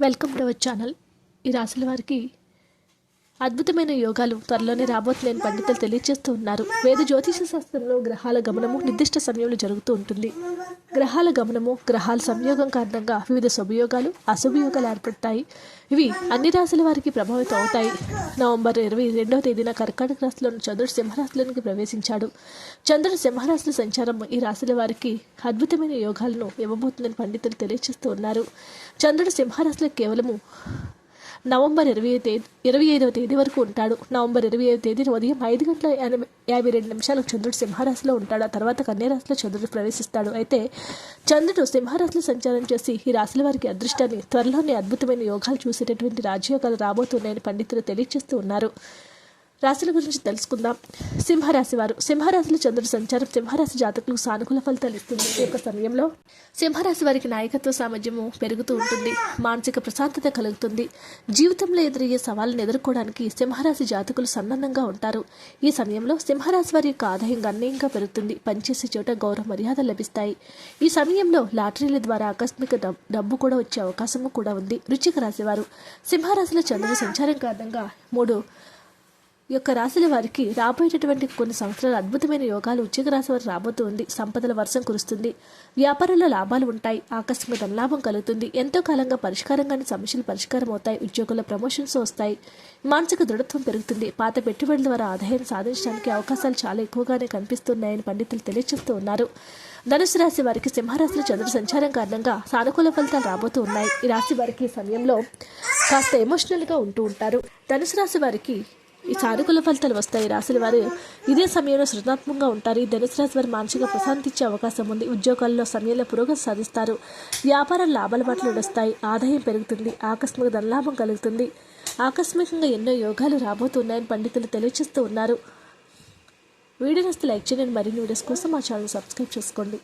Welcome to our channel ఈ రాశుల వారికి అద్భుతమైన యోగాలు త్వరలోనే రాబోతున్నాయని పండితులు తెలియజేస్తూ ఉన్నారు. వేద జ్యోతిష శాస్త్రంలో గ్రహాల గమనము నిర్దిష్ట సమయంలో జరుగుతూ ఉంటుంది. గ్రహాల గమనము గ్రహాల సంయోగం కారణంగా వివిధ శుభయోగాలు అశుభయోగాలు ఏర్పడతాయి. ఇవి అన్ని రాశుల వారికి ప్రభావితం అవుతాయి. నవంబర్ ఇరవై రెండవ తేదీన కర్కాటక రాశిలోని చంద్రుడు సింహరాశిలోనికి ప్రవేశించాడు. చంద్రుడు సింహరాశుల సంచారం ఈ రాశుల వారికి అద్భుతమైన యోగాలను ఇవ్వబోతుందని పండితులు తెలియజేస్తూ ఉన్నారు. చంద్రుడు సింహరాశిలో కేవలము నవంబర్ ఇరవై తేదీ ఇరవై ఐదవ తేదీ వరకు ఉంటాడు. నవంబర్ ఇరవై ఐదవ తేదీన ఉదయం ఐదు గంటల ఎనభై యాభై రెండు నిమిషాలకు చంద్రుడు సింహరాశిలో ఉంటాడు. ఆ తర్వాత కన్యారాశిలో చంద్రుడు ప్రవేశిస్తాడు. అయితే చంద్రుడు సింహరాశిలో సంచారం చేసి ఈ రాశుల వారికి అదృష్టాన్ని త్వరలోనే అద్భుతమైన యోగాలు చూసేటటువంటి రాజయోగాలు రాబోతున్నాయని పండితులు తెలియజేస్తూ ఉన్నారు. రాశుల గురించి తెలుసుకుందాం. సింహరాశి వారు. సింహరాశిలో చంద్రుడు సంచారం సింహరాశి జాతకులకు సానుకూల ఫలితాలు ఇస్తుంది. ఈ యొక్క సమయంలో సింహరాశి వారికి నాయకత్వ సామర్థ్యము పెరుగుతూ ఉంటుంది. మానసిక ప్రశాంతత కలుగుతుంది. జీవితంలో ఎదురయ్యే సవాళ్ళను ఎదుర్కోవడానికి సింహరాశి జాతకులు సన్నద్ధంగా ఉంటారు. ఈ సమయంలో సింహరాశి వారి యొక్క ఆదాయం గణనీయంగా పెరుగుతుంది. పనిచేసే చోట గౌరవ మర్యాదలు లభిస్తాయి. ఈ సమయంలో లాటరీల ద్వారా ఆకస్మిక డబ్బు కూడా వచ్చే అవకాశము కూడా ఉంది. రుచిక రాశివారు సింహరాశిలో చంద్రుడి సంచారం కారణంగా మూడు ఈ యొక్క రాశుల వారికి రాబోయేటటువంటి కొన్ని సంవత్సరాలు అద్భుతమైన యోగాలు ఉద్యోగ రాశి వారు రాబోతుంది. సంపదల వర్షం కురుస్తుంది. వ్యాపారంలో లాభాలు ఉంటాయి. ఆకస్మిక ధనలాభం కలుగుతుంది. ఎంతో కాలంగా పరిష్కారంగానే సమస్యలు పరిష్కారం అవుతాయి. ఉద్యోగుల ప్రమోషన్స్ వస్తాయి. మానసిక దృఢత్వం పెరుగుతుంది. పాత పెట్టుబడుల ద్వారా ఆదాయం సాధించడానికి అవకాశాలు చాలా ఎక్కువగానే కనిపిస్తున్నాయని పండితులు తెలియజేస్తూ ఉన్నారు. ధనుసు రాశి వారికి సింహరాశిలో చంద్ర సంచారం కారణంగా సానుకూల ఫలితాలు రాబోతూ ఉన్నాయి. ఈ రాశి వారికి ఈ సమయంలో కాస్త ఎమోషనల్గా ఉంటూ ఉంటారు. ధనుసు రాశి వారికి ఈ సానుకూల ఫలితాలు వస్తాయి. రాశుల వారు ఇదే సమయంలో సృజనాత్మకంగా ఉంటారు. ఈ ధనుసు రాశి వారు మానసిక ప్రశాంతి ఇచ్చే అవకాశం ఉంది. ఉద్యోగాల్లో సమయంలో పురోగతి సాధిస్తారు. వ్యాపారం లాభాల బాటలు నడుస్తాయి. ఆదాయం పెరుగుతుంది. ఆకస్మిక ధనలాభం కలుగుతుంది. ఆకస్మికంగా ఎన్నో యోగాలు రాబోతున్నాయని పండితులు తెలియజేస్తూ ఉన్నారు. వీడియోస్ లైక్ చేయండి. మరిన్ని వీడియోస్ కోసం మా ఛానల్ సబ్స్క్రైబ్ చేసుకోండి.